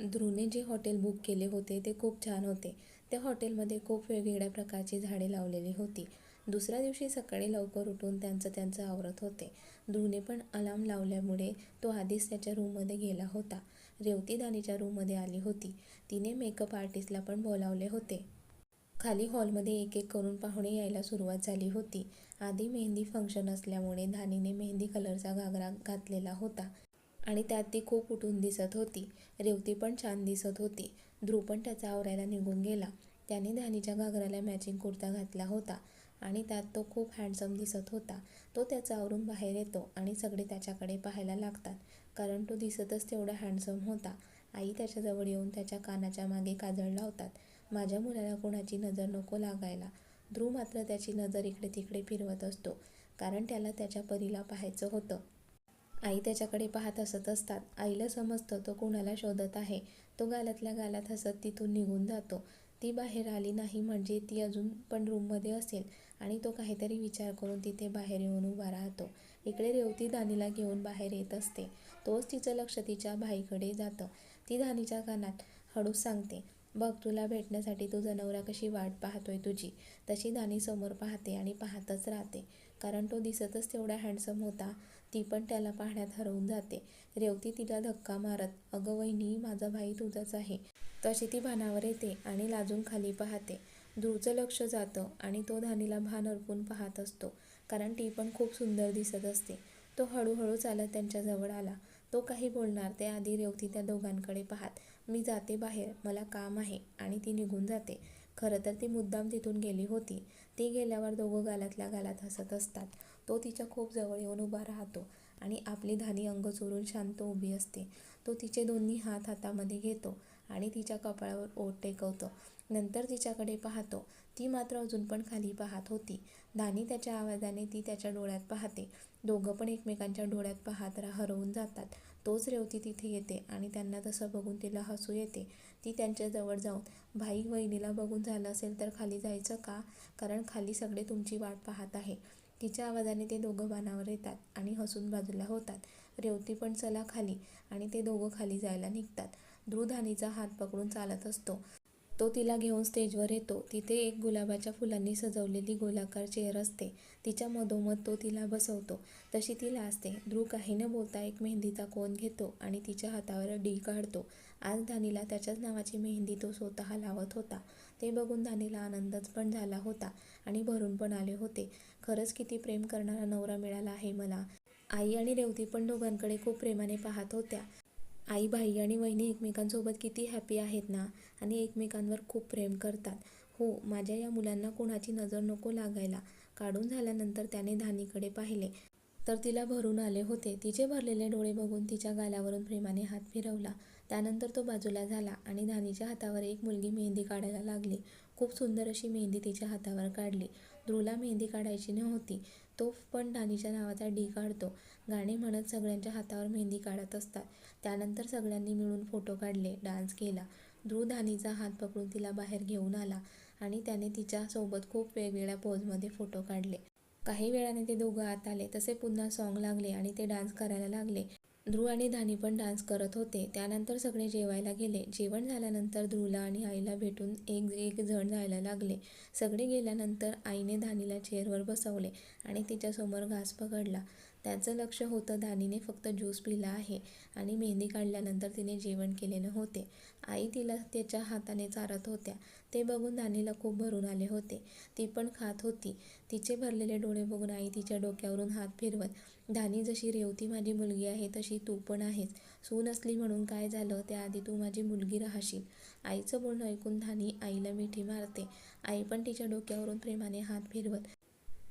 ध्रुवने जे hotel book केले होते ते खूप छान होते. त्या हॉटेलमध्ये खूप वेगवेगळ्या प्रकारची झाडे लावलेली होती. दुसऱ्या दिवशी सकाळी लवकर उठून त्यांचं त्यांचं आवरत होते. ध्रुवने पण अलार्म लावल्यामुळे तो आधीच त्याच्या रूममध्ये गेला होता. रेवती दानीच्या रूममध्ये आली होती. तिने मेकअप आर्टिस्टला पण बोलावले होते. खाली हॉलमध्ये एक एक करून पाहुणे यायला सुरुवात झाली होती. आधी मेहंदी फंक्शन असल्यामुळे धानीने मेहंदी कलरचा घागरा घातलेला होता. आणि त्यात ती खूप उठून दिसत होती. रेवती पण छान दिसत होती. ध्रुव पण त्याचा आवरायला निघून गेला. त्याने धानीच्या घागराला मॅचिंग कुर्ता घातला होता आणि त्यात तो खूप हँडसम दिसत होता. तो त्याचा आवरून बाहेर येतो आणि सगळे त्याच्याकडे पाहायला लागतात. कारण तो दिसतच तेवढा हँडसम होता. आई त्याच्याजवळ येऊन त्याच्या कानाच्या मागे काजळ लावतात. माझ्या मुलाला कोणाची नजर नको लागायला. ध्रुव मात्र त्याची नजर इकडे तिकडे फिरवत असतो. कारण त्याला त्याच्या परीला पाहायचं होतं. आई त्याच्याकडे पाहत हसत असतात. आईला समजतं तो कोणाला शोधत आहे. तो गालातल्या गालात हसत तिथून निघून जातो. ती बाहेर आली नाही म्हणजे ती अजून पण रूममध्ये असेल आणि तो काहीतरी विचार करून तिथे बाहेर येऊन उभा राहतो. इकडे रेवती दानीला घेऊन बाहेर येत असते. तोच तिचं लक्ष तिच्या भाईकडे जातं. ती धानीच्या कानात हळूच सांगते बघ तुला भेटण्यासाठी तुझा नवरा कशी वाट पाहतोय तुझी. तशी दानी समोर पाहते आणि पाहतच राहते. कारण तो दिसतच तेवढा हँडसम होता ती पण त्याला पाहण्यात हरवून जाते. रेवती तिला धक्का मारत अगं वहिनी माझा भाई तुझाच आहे. तशी ती भानावर येते आणि लाजून खाली पाहते. ध्रुवचं लक्ष जातं आणि तो धानीला भान अर्पून पाहत असतो कारण ती पण खूप सुंदर दिसत असते. तो हळूहळू चालत त्यांच्याजवळ आला. तो काही बोलणार ते आधी रेवती त्या दोघांकडे पाहत मी जाते बाहेर मला काम आहे. आणि ती निघून जाते. खरं तर ती मुद्दाम तिथून गेली होती. ती गेल्यावर दोघं गालातल्या गालात हसत असतात. तो तिच्या खूप जवळ येऊन उभा राहतो आणि आपली धानी अंग चोरून शांत उभी असते. तो तिचे दोन्ही हात हातामध्ये घेतो आणि तिच्या कपाळावर ओठ टेकवतो. नंतर तिच्याकडे पाहतो. ती मात्र अजून पण खाली पाहत होती. धानी त्याच्या आवाजाने ती त्याच्या डोळ्यात पाहते. दोघं पण एकमेकांच्या डोळ्यात पाहत रा हरवून जातात. तोच रेवती तिथे येते आणि त्यांना तसं बघून तिला हसू येते. ती त्यांच्याजवळ जाऊन भाई वहिनीला बघून झालं असेल तर खाली जायचं का? कारण खाली सगळे तुमची वाट पाहत आहे. तिच्या आवाजाने ते दोघं बाणावर येतात आणि हसून बाजूला होतात. रेवती पण चला खाली आणि ते दोघं खाली जायला निघतात. द्रुधानीचा हात पकडून चालत असतो. तो तिला घेऊन स्टेजवर येतो. तिथे एक गुलाबाच्या फुलांनी सजवलेली गोलाकार चेअर असते. तिच्या मधोमध तो तिला बसवतो. तशी तिला असते. ध्रुव काही न बोलता एक मेहंदीचा कोन घेतो आणि तिच्या हातावर डी काढतो. आज धानीला त्याच्याच नावाची मेहंदी तो स्वतः लावत होता. ते बघून धानीला आनंदच पण झाला होता आणि भरून पण आले होते. खरंच किती प्रेम करणारा नवरा मिळाला आहे मला. आई आणि रेवती पण दोघांकडे खूप प्रेमाने पाहत होत्या. आई भाई आणि वहिनी एकमेकांसोबत किती हॅपी आहेत ना? आणि एकमेकांवर खूप प्रेम करतात. हो माझ्या या मुलांना कोणाची नजर नको लागायला. काढून झाल्यानंतर त्याने धानीकडे पाहिले. तर तिला भरून आले होते. तिचे भरलेले डोळे बघून तिच्या गालावरून प्रेमाने हात फिरवला. त्यानंतर तो बाजूला झाला आणि धानीच्या हातावर एक मुलगी मेहंदी काढायला लागली. खूप सुंदर अशी मेहंदी तिच्या हातावर काढली. ध्रुवला मेहंदी काढायची नव्हती. तो पण धानीच्या नावाचा डी काढतो. गाणे म्हणत सगळ्यांच्या हातावर मेहंदी काढत असतात. त्यानंतर सगळ्यांनी मिळून फोटो काढले डान्स केला. ध्रुव धानीचा हात पकडून तिला बाहेर घेऊन आला आणि त्याने तिच्यासोबत खूप वेगवेगळ्या पोजमध्ये फोटो काढले. काही वेळाने ते दोघं आत आले तसे पुन्हा सॉन्ग लागले आणि ते डान्स करायला लागले. ध्रुव आणि धानी पण डान्स करत होते. त्यानंतर सगळे जेवायला गेले. जेवण झाल्यानंतर ध्रुवला आणि आईला भेटून एक एक जण जायला लागले. सगळे गेल्यानंतर आईने धानीला चेअरवर बसवले आणि तिच्यासमोर घास पकडला. त्याचं लक्ष होतं धानीने फक्त ज्यूस पिला आहे आणि मेहंदी काढल्यानंतर तिने जेवण केलेलं होते. आई तिला त्याच्या हाताने चारत होत्या. ते बघून धानीला खूप भरून आले होते. ती पण खात होती. तिचे भरलेले डोळे बघून आई तिच्या डोक्यावरून हात फिरवत धानी जशी रेवती माझी मुलगी आहे तशी तू पण आहेस. सून असली म्हणून काय झालं? त्याआधी तू माझी मुलगी राहशील. आईचं बोलणं ऐकून धानी आईला मिठी मारते. आई पण तिच्या डोक्यावरून प्रेमाने हात फिरवत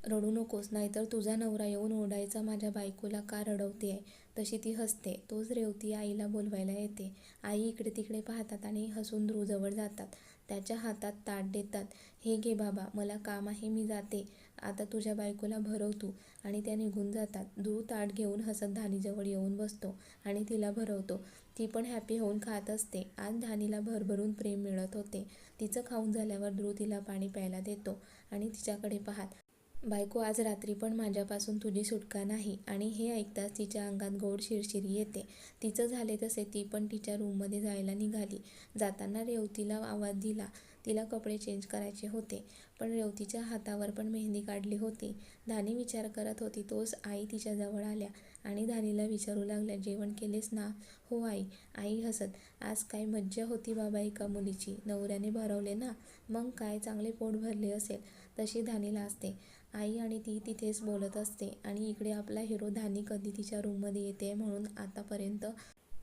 रडू नकोस नाहीतर तुझा नवरा येऊन ओरडायचा माझ्या बायकोला का रडवते आहे तशी ती हसते. तोच रेवती आईला बोलवायला येते. आई इकडे तिकडे पाहतात आणि हसून ध्रुवजवळ जातात. त्याच्या हातात ताट देतात. हे घे बाबा मला काम आहे मी जाते. आता तुझ्या बायकोला भरव तू. आणि त्या निघून जातात. ध्रुव ताट घेऊन हसत धानीजवळ येऊन बसतो आणि तिला भरवतो. ती पण हॅपी होऊन खात असते. आज धानीला भरभरून प्रेम मिळत होते. तिचं खाऊन झाल्यावर ध्रुव तिला पाणी प्यायला देतो आणि तिच्याकडे पाहत बायको आज रात्री पण माझ्यापासून तुझी सुटका नाही आणि हे ऐकताच तिच्या अंगात गोड शिरशिरी येते. तिचं झाले तसे ती पण तिच्या रूममध्ये जायला निघाली. जाताना रेवतीला आवाज दिला तिला कपडे चेंज करायचे होते. पण रेवतीच्या हातावर पण मेहंदी काढली होती. धानी विचार करत होती तोच आई तिच्याजवळ आल्या आणि धानीला विचारू लागल्या जेवण केलेस ना? हो आई. आई हसत आज काय मज्जा होती बाबा एका मुलीची. नवऱ्याने भरवले ना? मग काय चांगले पोट भरले असेल? तशी धानीला असते आई आणि ती तिथेच बोलत असते आणि इकडे आपला हिरो धानी कधी तिच्या रूममध्ये येते म्हणून आतापर्यंत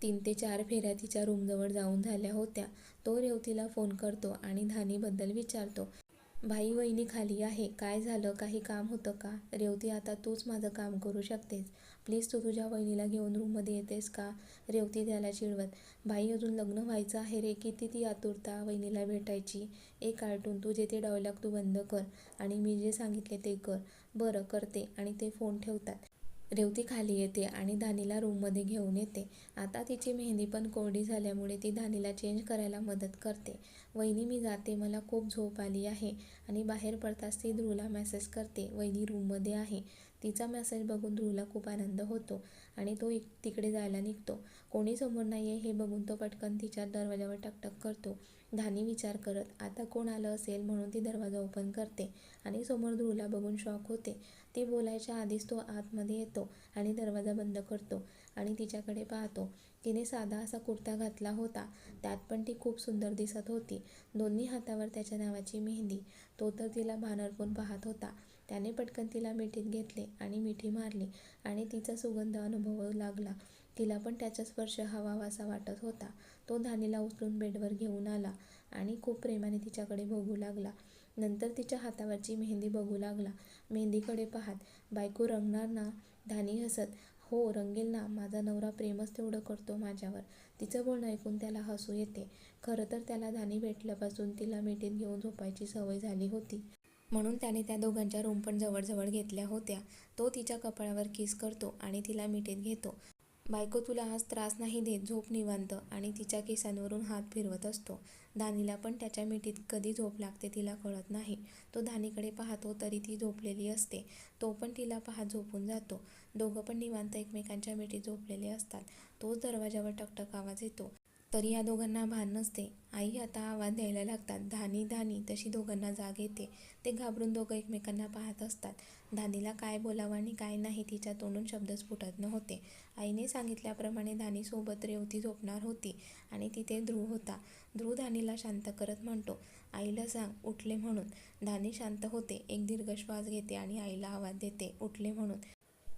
तीन ते चार फेऱ्या तिच्या रूमजवळ जाऊन झाल्या होत्या. तो रेवतीला फोन करतो आणि धानीबद्दल विचारतो भाई वहिनी खाली आहे. काय झालं? काही काम होतं का? रेवती आता तूच माझं काम करू शकतेस. प्लीज तू तुझ्या वहिनीला घेऊन रूममध्ये येतेस का? रेवती त्याला चिडवत भाई अजून लग्न व्हायचं आहे रे. किती ती आतुरता वहिनीला भेटायची. एक कार्टून तू जे ते डायलॉग तू बंद कर आणि मी जे सांगितले ते कर. बरं करते. आणि ते फोन ठेवतात. रेवती खाली येते आणि धानीला रूममध्ये घेऊन येते. आता तिची मेहंदी पण कोरडी झाल्यामुळे ती धानीला चेंज करायला मदत करते. वहिनी मी जाते मला खूप झोप आली आहे आणि बाहेर पडताच ती ध्रुवला मेसेज करते. वहिनी रूममध्ये आहे. तिचा मेसेज बघून ध्रुवला खूप आनंद होतो आणि तो तिकडे जायला निघतो. कोणी समोर नाही आहे हे बघून तो पटकन तिच्या दरवाजावर टकटक करतो. धानी विचार करत आता कोण आलं असेल म्हणून ती दरवाजा ओपन करते आणि समोर ध्रुवला बघून शॉक होते. ती बोलायच्या आधीच तो आतमध्ये येतो आणि दरवाजा बंद करतो आणि तिच्याकडे पाहतो. तिने साधा असा कुर्ता घातला होता. त्यात पण ती खूप सुंदर दिसत होती. दोन्ही हातावर त्याच्या नावाची मेहंदी. तो तर तिला भानरपून पाहत होता. त्याने पटकन तिला मिठीत घेतले आणि मिठी मारली आणि तिचा सुगंध अनुभवू लागला. तिला पण त्याचा स्पर्श हवावासा वाटत होता. तो धानीला उचलून बेडवर घेऊन आला आणि खूप प्रेमाने तिच्याकडे भोगू लागला. नंतर तिच्या हातावरची मेहंदी बघू लागला. मेहंदीकडे पाहत बायको रंगणार ना धानी हसत. हो रंगेल ना. माझा नवरा प्रेमच तेवढं करतो माझ्यावर. तिचं बोलणं ऐकून त्याला हसू येते. खरं तर त्याला धानी भेटल्यापासून तिला मिठीत घेऊन झोपायची सवय झाली होती. म्हणून त्याने त्या दोघांच्या रूम पण जवळजवळ घेतल्या होत्या. तो तिच्या कपाळावर किस करतो आणि तिला मिठीत घेतो. बायको तुला आज त्रास नाही देत झोप निवांत आणि तिच्या केसांवरून हात फिरवत असतो. धानीला पण त्याच्या मिठीत कधी झोप लागते तिला कळत नाही. तो धानीकडे पाहतो तरी ती झोपलेली असते. तो पण तिला पाहत झोपून जातो. दोघं पण निवांत एकमेकांच्या मिठीत झोपलेले असतात. तोच दरवाजावर टकटक आवाज येतो. तरी या दोघांना भान नसते. आई आता आवाज द्यायला लागतात. धानी धानी तशी दोघांना जाग येते. ते घाबरून दोघं एकमेकांना पाहत असतात. धानीला काय बोलावं आणि काय नाही तिच्या तोंडून शब्दच फुटत नव्हते. आईने सांगितल्याप्रमाणे धानीसोबत रेवती झोपणार होती आणि तिथे ध्रुव होता. ध्रुव धानीला शांत करत म्हणतो आईला सांग उठले म्हणून. धानी शांत होते. एक दीर्घ श्वास घेते आणि आईला आवाज देते उठले म्हणून.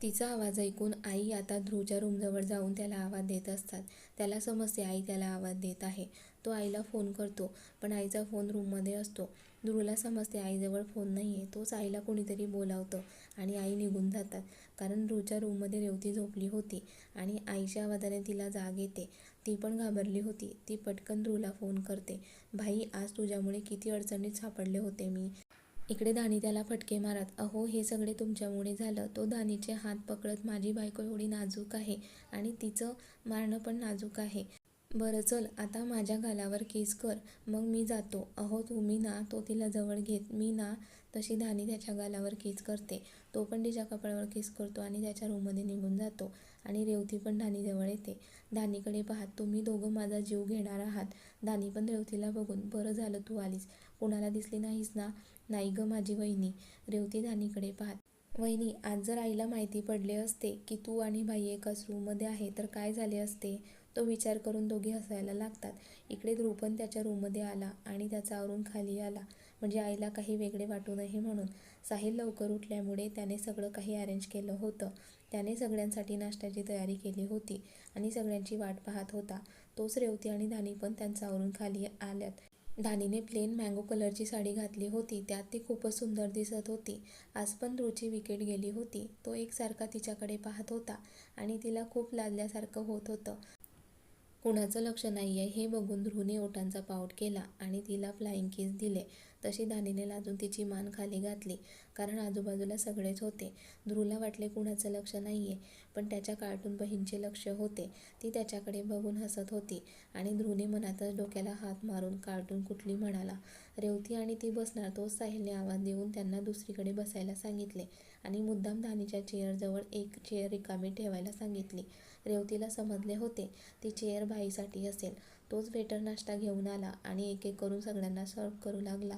तिचा आवाज ऐकून आई आता ध्रुवच्या रूमजवळ जाऊन त्याला आवाज देत असतात. त्याला समजते आई त्याला आवाज देत आहे. तो आईला फोन करतो पण आईचा फोन रूममध्ये असतो. ध्रुवला समजते आईजवळ फोन नाही आहे तोच आईला कोणीतरी बोलावतं आणि आई निघून जातात. कारण ध्रुवच्या रूममध्ये रेवती झोपली होती आणि आईच्या आवाजाने तिला जाग येते. ती पण घाबरली होती. ती पटकन ध्रुवला फोन करते. भाई आज तुझ्यामुळे किती अडचणीत सापडले होते मी. इकडे धानी त्याला फटके मारत अहो हे सगळे तुमच्यामुळे झालं. तो धानीचे हात पकडत माझी बायको एवढी नाजूक आहे आणि तिचं मारणं पण नाजूक आहे. बरं चल आता माझ्या गालावर केस कर. मग मी जातो. अहो तुम्ही ना तो तिला जवळ घेत मी ना तशी धानी त्याच्या गालावर केस करते. तो पण तिच्या कपाळावर केस करतो आणि त्याच्या रूममध्ये निघून जातो आणि रेवती पण धानीजवळ येते. धानीकडे पाहत तुम्ही दोघं माझा जीव घेणार आहात. धानी पण रेवतीला बघून बरं झालं तू आलीस. कुणाला दिसली नाहीस ना? नाही गं माझी वहिनी रेवती धानीकडे पाहत. वहिनी आज जर आईला माहिती पडले असते की तू आणि भाई एकाच रूममध्ये आहे तर काय झाले असते? तो विचार करून दोघे हसायला लागतात. इकडे ध्रुव पण त्याच्या रूममध्ये आला आणि त्याचा आवरून खाली आला. म्हणजे आईला काही वेगळे वाटू नये म्हणून. साहिल लवकर उठल्यामुळे त्याने सगळं काही अरेंज केलं होतं. त्याने सगळ्यांसाठी नाश्त्याची तयारी केली होती आणि सगळ्यांची वाट पाहत होता. तोच रेवती आणि धानी पण त्यांचा आवरून खाली आल्यात. धानीने प्लेन मँगो कलरची साडी घातली होती. त्यात ती खूपच सुंदर दिसत होती. आज पण ध्रुवची विकेट गेली होती. तो एकसारखा तिच्याकडे पाहत होता आणि तिला खूप लादल्यासारखं होत होतं. कुणाचं लक्ष नाही आहे हे बघून ध्रुवने ओठांचा पाऊट केला आणि तिला फ्लाइंग किस दिले. तशी दानीने लाजून तिची मान खाली घातली कारण आजूबाजूला सगळेच होते. ध्रुवला वाटले कुणाचं लक्ष नाही आहे पण त्याच्या कार्टून बहीणचे लक्ष होते. ती त्याच्याकडे बघून हसत होती आणि ध्रुवने मनातच डोक्याला हात मारून कार्टून कुठली म्हणाला रेवती आणि ती बसणार तोच साहिलने आवाज देऊन त्यांना दुसरीकडे बसायला सांगितले आणि मुद्दाम दानीच्या चेअरजवळ एक चेअर रिकामी ठेवायला सांगितली. रेवतीला समजले होते. ती चेअर भाईसाठी असेल. तोच वेटर नाश्ता घेऊन आला आणि एक एक करून सगळ्यांना सर्व करू लागला.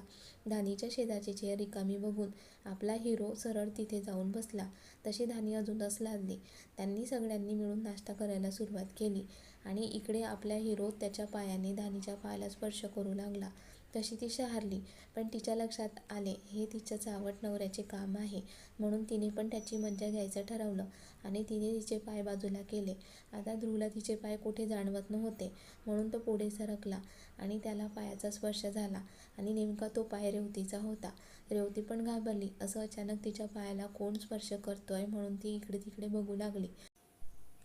धानीच्या शेजारची चेअर रिकामी बघून आपला हिरो सरळ तिथे जाऊन बसला. तशी धानी अजूनच लादली. त्यांनी सगळ्यांनी मिळून नाश्ता करायला सुरुवात केली आणि इकडे आपल्या हिरो त्याच्या पायाने धानीच्या पायाला स्पर्श करू लागला. तशी ती शहारली. पण तिच्या लक्षात आले हे तिच्या चावट नवऱ्याचे काम आहे. म्हणून तिने पण त्याची मज्जा घ्यायचं ठरवलं आणि तिने तिचे पाय बाजूला केले. आता ध्रुवला तिचे पाय कुठे जाणवत नव्हते म्हणून तो पुढे सरकला आणि त्याला पायाचा स्पर्श झाला आणि नेमका तो पाय रेवतीचा होता. रेवती पण घाबरली असं अचानक तिच्या पायाला कोण स्पर्श करतोय म्हणून ती इकडे तिकडे बघू लागली.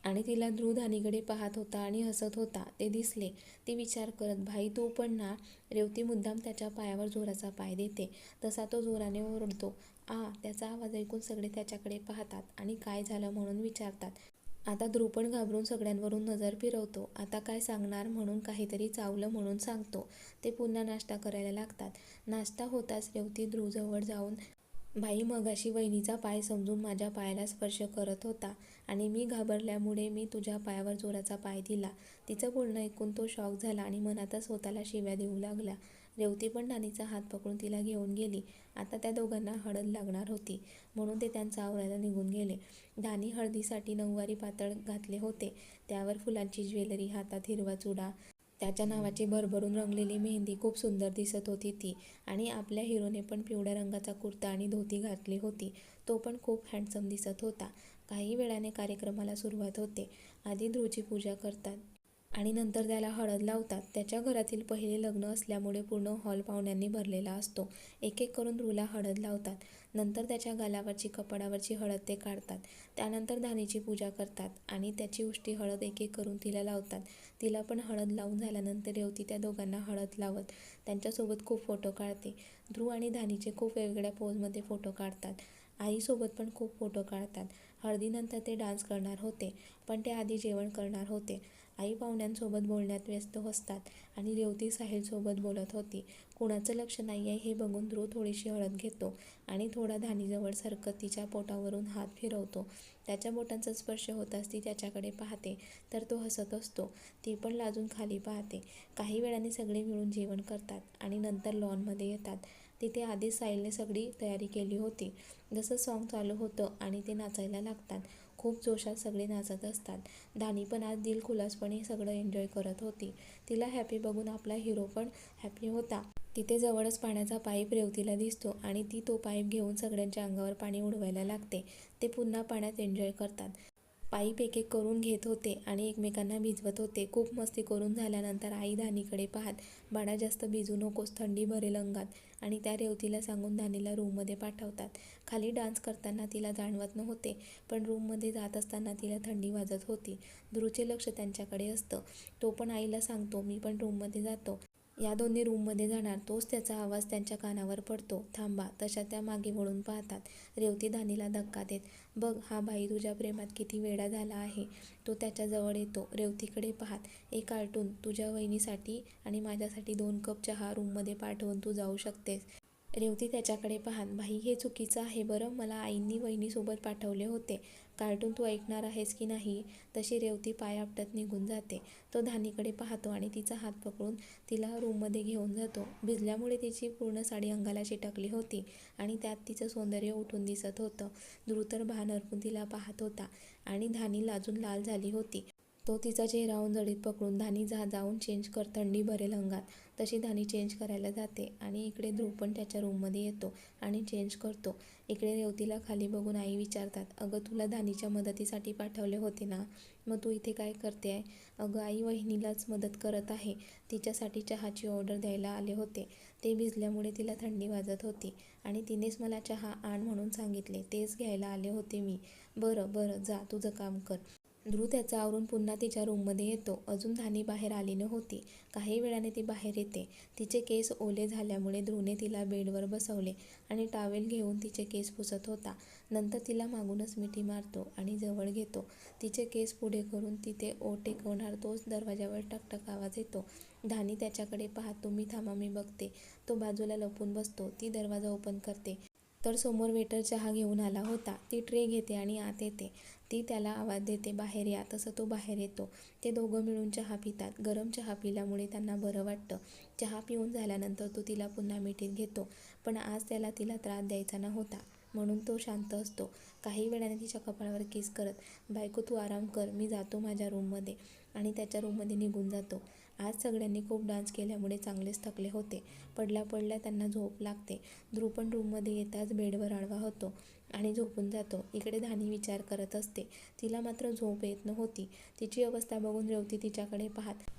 आणि तिला ध्रुव धानीकडे पाहत होता आणि हसत होता. ते दिसले. ती विचार करत भाई तू पण ना रेवती मुद्दाम त्याच्या पायावर जोराचा पाय देते. तसा तो जोराने ओरडतो. आ त्याचा आवाज ऐकून सगळे त्याच्याकडे पाहतात आणि काय झालं म्हणून विचारतात. आता ध्रुव पण घाबरून सगळ्यांवरून नजर फिरवतो. आता काय सांगणार म्हणून काहीतरी चावलं म्हणून सांगतो. ते पुन्हा नाश्ता करायला लागतात. नाश्ता होताच रेवती ध्रुवजवळ जाऊन भाई मगाशी वहिनीचा पाय समजून माझ्या पायाला स्पर्श करत होता आणि मी घाबरल्यामुळे मी तुझ्या पायावर जोराचा पाय दिला. तिचं बोलणं ऐकून तो शॉक झाला आणि मनातच स्वतःला शिव्या देऊ लागला. रेवती पण नानीचा हात पकडून तिला घेऊन गेली. आता त्या दोघांना हळद लागणार होती. म्हणून ते त्यांचा आवरायला निघून गेले. दानी हळदीसाठी नऊवारी पातळ घातले होते. त्यावर फुलांची ज्वेलरी हातात हिरवा चुडा त्याच्या नावाची भरभरून रंगलेली मेहंदी खूप सुंदर दिसत होती ती. आणि आपल्या हिरोने पण पिवळ्या रंगाचा कुर्ता आणि धोती घातली होती. तो पण खूप हँडसम दिसत होता. काही वेळाने कार्यक्रमाला सुरुवात होते. आधी ध्रुवची पूजा करतात. आणि नंतर त्याला हळद लावतात. त्याच्या घरातील पहिले लग्न असल्यामुळे पूर्ण हॉल पाहुण्यांनी भरलेला असतो. एक एक करून ध्रुवला हळद लावतात. नंतर त्याच्या गालावरची कपाडावरची हळद ते काढतात. त्यानंतर धानीची पूजा करतात आणि त्याची उष्टी हळद एक एक करून तिला लावतात. तिला पण हळद लावून झाल्यानंतर रेवती त्या दोघांना हळद लावत त्यांच्यासोबत खूप फोटो काढते. ध्रुव आणि धानीचे खूप वेगवेगळ्या पोजमध्ये फोटो काढतात. आईसोबत पण खूप फोटो काढतात. हळदीनंतर ते डान्स करणार होते पण ते आधी जेवण करणार होते. आई पाहुण्यांसोबत बोलण्यात व्यस्त असतात आणि रेवती साहिलसोबत बोलत होती. कुणाचं लक्ष नाही आहे हे बघून ध्रुव थोडीशी हळद घेतो आणि थोडा धानीजवळ सरकत तिच्या पोटावरून हात फिरवतो. त्याच्या बोटांचा स्पर्श होताच ती त्याच्याकडे पाहते तर तो हसत असतो. ती पण लाजून खाली पाहते. काही वेळाने सगळे मिळून जेवण करतात आणि नंतर लॉनमध्ये येतात. तिथे आधीच साहिलने सगळी तयारी केली होती. जसं सॉन्ग चालू होतं आणि ते नाचायला लागतात. खूप जोशात सगळे नाचत असतात. धानी पण आज दिलखुलासपणे सगळं एन्जॉय करत होती. तिला हॅपी बघून आपला हिरो पण हॅपी होता. तिथे जवळच पाण्याचा पाईप रेवतीला दिसतो आणि ती तो पाईप घेऊन सगळ्यांच्या अंगावर पाणी उडवायला लागते. ते पुन्हा पाण्यात एन्जॉय करतात. आई एक एक करून घेत होते आणि एकमेकांना भिजवत होते. खूप मस्ती करून झाल्यानंतर आई धानीकडे पाहत बाळा जास्त भिजू नकोस थंडी भरेल अंगात. आणि त्या रेवतीला सांगून धानीला रूममध्ये पाठवतात. खाली डान्स करताना तिला जाणवत नव्हते पण रूममध्ये जात असताना तिला थंडी वाजत होती. ध्रुवचे लक्ष त्यांच्याकडे असतं. तो पण आईला सांगतो मी पण रूममध्ये जातो. या दोन्ही रूममध्ये जाणार. तोच त्याचा आवाज त्यांच्या कानावर पडतो. थांबा तशा त्या मागे वळून पाहतात. रेवती धानीला धक्का देत बघ हा भाई तुझ्या प्रेमात किती वेडा झाला आहे. तो त्याच्याजवळ येतो. रेवतीकडे पाहत एक कार्टून तुझ्या वहिनीसाठी आणि माझ्यासाठी दोन कप चहा रूममध्ये पाठवून तू जाऊ शकतेस. रेवती त्याच्याकडे पाहत भाई हे चुकीचं आहे बरं? मला आईंनी वहिनीसोबत पाठवले होते. कार्टून तू ऐकणार आहेस की नाही? तशी रेवती पाय आपटत निघून जाते. तो धानीकडे पाहतो आणि तिचा हात पकडून तिला रूममध्ये घेऊन जातो. भिजल्यामुळे तिची पूर्ण साडी अंगाला चिटकली होती आणि त्यात तिचं सौंदर्य उठून दिसत होतं. द्रुतर भान हरपून तिला पाहत होता आणि धानी लाजून लाल झाली होती. तो तिचा चेहरा उंजळीत पकडून धानी जा जाऊन चेंज कर थंडी भरेल अंगात. तशी धानी चेंज करायला जाते आणि इकडे ध्रुव पण त्याच्या रूममध्ये येतो आणि चेंज करतो. इकडे रेवतीला खाली बघून आई विचारतात अगं तुला धानीच्या मदतीसाठी पाठवले होते ना? मग तू इथे काय करते? आहे अगं आई वहिनीलाच मदत करत आहे. तिच्यासाठी चहाची ऑर्डर द्यायला आले होते. ते भिजल्यामुळे तिला थंडी वाजत होती आणि तिनेच मला चहा आण म्हणून सांगितले. तेच घ्यायला आले होते मी. बरं बरं जा तुझं काम कर. ध्रुव त्याचं आवरून पुन्हा तिच्या रूममध्ये येतो. अजून धानी बाहेर आली नव्हती काही वेळाने ती बाहेर येते. तिचे केस ओले झाल्यामुळे ध्रुवने तिला बेडवर बसवले आणि टावेल घेऊन तिचे केस पुसत होता. नंतर तिला मागूनच मिठी मारतो आणि जवळ घेतो. तिचे केस पुढे करून तिथे ओ टेकवणार तोच दरवाजावर टकटक आवाज येतो. धानी त्याच्याकडे पाहतो मी थांबा मी बघते. तो बाजूला लपून बसतो. ती दरवाजा ओपन करते. तर समोर वेटर चहा घेऊन आला होता. ती ट्रे घेते आणि आत येते. ती त्याला आवाज देते बाहेर या. तसं तो बाहेर येतो. ते दोघं मिळून चहा पितात. गरम चहा पिल्यामुळे त्यांना बरं वाटतं. चहा पिऊन झाल्यानंतर तो तिला पुन्हा मिठीत घेतो. पण आज त्याला तिला त्रास द्यायचा नव्हता. म्हणून तो शांत असतो. काही वेळाने तिच्या कपाळावर किस करत बायको तू आराम कर. मी जातो माझ्या रूममध्ये आणि त्याच्या रूममध्ये निघून जातो. आज सगळ्यांनी खूप डान्स केल्यामुळे चांगलेच थकले होते. पडल्या पडल्या त्यांना झोप लागते. ध्रुव पण रूममध्ये येताच बेडवर आडवा होतो आणि झोपून जातो. इकडे धानी विचार करत असते. तिला मात्र झोप येत नव्हती. तिची अवस्था बघून रेवती तिच्याकडे पाहत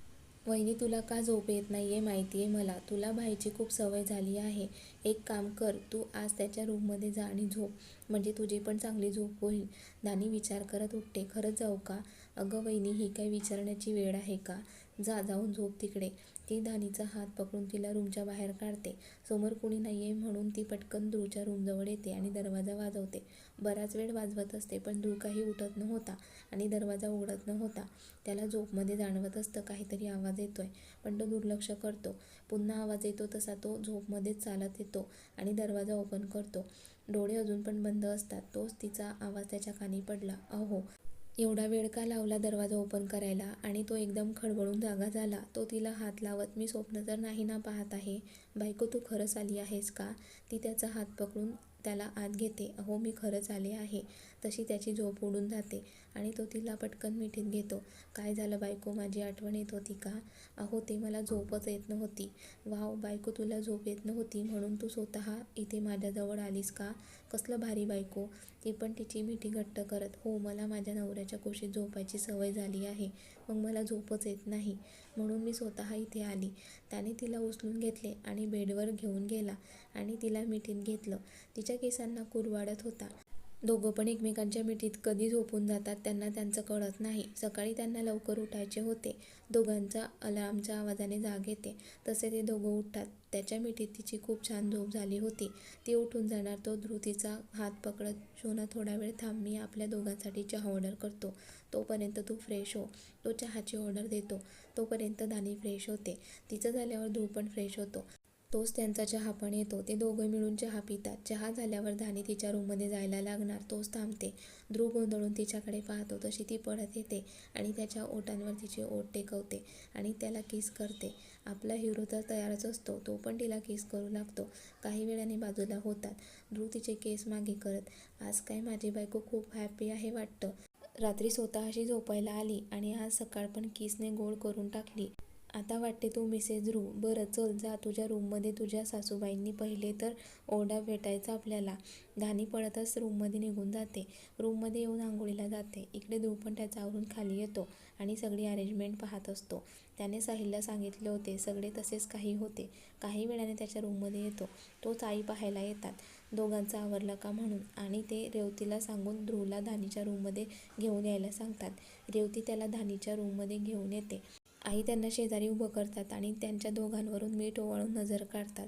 वहिनी तुला का झोप येत नाही आहे माहिती आहे मला. तुला भाईची खूप सवय झाली आहे. एक काम कर तू आज त्याच्या रूममध्ये जा आणि झोप. म्हणजे तुझी पण चांगली झोप होईल. दानी विचार करत उठते. खरंच जाऊ का? अगं वहिनी ही काय विचारण्याची वेळ आहे का? जा जाऊन झोप तिकडे. ती धानीचा हात पकडून तिला रूमच्या बाहेर काढते. समोर कोणी नाही आहे म्हणून ती पटकन ध्रुवच्या रूमजवळ येते आणि दरवाजा वाजवते. बराच वेळ वाजवत असते पण ध्रुव काही उठत नव्हता आणि दरवाजा उघडत नव्हता. त्याला झोपमध्ये जाणवत असतं काहीतरी आवाज येतोय. पण तो दुर्लक्ष करतो. पुन्हा आवाज येतो तसा तो झोपमध्येच चालत येतो आणि दरवाजा ओपन करतो. डोळे अजून पण बंद असतात. तोच तिचा आवाज त्याच्या कानी पडला. अहो एवढा वेळ का लावला दरवाजा ओपन करायला? आणि तो एकदम खडबडून जागा झाला. तो तिला हात लावत मी स्वप्न तर नाही ना पाहत आहे. बायको तू खरंच आली आहेस का? ती त्याचा हात पकडून त्याला आत घेते. अहो मी खरंच आले आहे. तशी त्याची झोप उडून जाते आणि तो तिला पटकन मिठीत घेतो. काय झालं बायको? माझी आठवण येत होती का? अहो ते मला झोपच येत नव्हती. वाव बायको तुला झोप येत नव्हती म्हणून तू स्वतः इथे माझ्याजवळ आलीस का? कसलं भारी बायको? ती पण तिची मिठी घट्ट करत. हो मला माझ्या नवऱ्याच्या कुशीत झोपायची सवय झाली आहे. मग मला झोपच येत नाही. म्हणून मी स्वतः इथे आली. त्याने तिला उचलून घेतले आणि बेडवर घेऊन गेला आणि तिला मिठीत घेतलं. तिच्या केसांना कुरवाडत होता. दोघं पण एकमेकांच्या मिठीत कधी झोपून जातात त्यांना त्यांचं कळत नाही. सकाळी त्यांना लवकर उठायचे होते. दोघांचा अलार्मच्या आवाजाने जाग येते. तसे ते दोघं उठतात. त्याच्या मिठीत तिची खूप छान झोप झाली होती. ती उठून जाणार तो ध्रुतीचा हात पकडत शोना थोडा वेळ थांब. मी आपल्या दोघांसाठी चहा ऑर्डर करतो. तोपर्यंत तू फ्रेश हो. तो चहाची ऑर्डर देतो. तोपर्यंत दानी फ्रेश होते. तिचं झाल्यावर ध्रुव पण फ्रेश होतो. तोच त्यांचा चहा पण येतो. ते दोघं मिळून चहा पितात. चहा झाल्यावर धानी तिच्या रूममध्ये जायला लागणार. तोच थांबते. ध्रुव गोंधळून तिच्याकडे पाहतो. तशी ती पळत येते आणि त्याच्या ओटांवर तिचे ओठ टेकवते आणि त्याला किस करते. आपला हिरो तर तयारच असतो. तो पण तिला किस करू लागतो. काही वेळाने बाजूला होतात. ध्रुव तिचे केस मागे करत आज काय माझी बायको खूप हॅपी आहे वाटतं. रात्री स्वतःशी झोपायला आली आणि आज सकाळ पण किसने गोळ करून टाकली. आता वाटते तू मिसेस रू. बरं चल जा तुझ्या रूममध्ये तुझ्या सासूबाईंनी पहिले तर ओरडा भेटायचा आपल्याला. धानी पळतच रूममध्ये निघून जाते. रूममध्ये येऊन आंघोळीला जाते. इकडे ध्रुव पण त्याचा आवरून खाली येतो आणि सगळी अरेंजमेंट पाहत असतो. त्याने साहिलला सांगितले होते सगळे तसेच काही होते. काही वेळाने त्याच्या रूममध्ये येतो. तोच आई पाहायला येतात. दोघांचा आवरला का म्हणून. आणि ते रेवतीला सांगून ध्रुवला धानीच्या रूममध्ये घेऊन यायला सांगतात. रेवती त्याला धानीच्या रूममध्ये घेऊन येते. आई त्यांना शेजारी उभं करतात आणि त्यांच्या दोघांवरून मीठ ओवाळून नजर काढतात.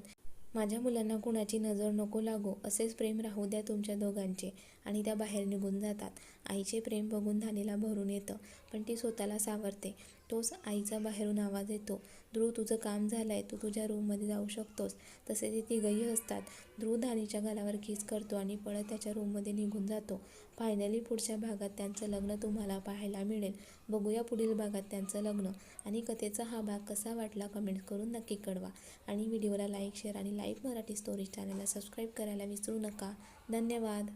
माझ्या मुलांना कुणाची नजर नको लागो असेच प्रेम राहू द्या तुमच्या दोघांचे आणि त्या बाहेर निघून जातात. आईचे प्रेम बघून धानीला भरून येतं पण ती स्वतःला सावरते. तोच आईचा बाहेरून आवाज येतो. ध्रुव तुझं काम झालं आहे तू तुझ्या रूममध्ये जाऊ शकतोस. तसे ते तिघही असतात ध्रुव धानीच्या गालावर किस करतो आणि पळत त्याच्या रूममध्ये निघून जातो. फायनली पुढच्या भागात त्यांचं लग्न तुम्हाला पाहायला मिळेल. बघूया पुढील भागात त्यांचं लग्न आणि कथेचा हा भाग कसा वाटला कमेंट करून नक्की कळवा. आणि व्हिडिओला लाईक शेअर आणि लाईव्ह मराठी स्टोरी चॅनलला सबस्क्राईब करायला विसरू नका. धन्यवाद.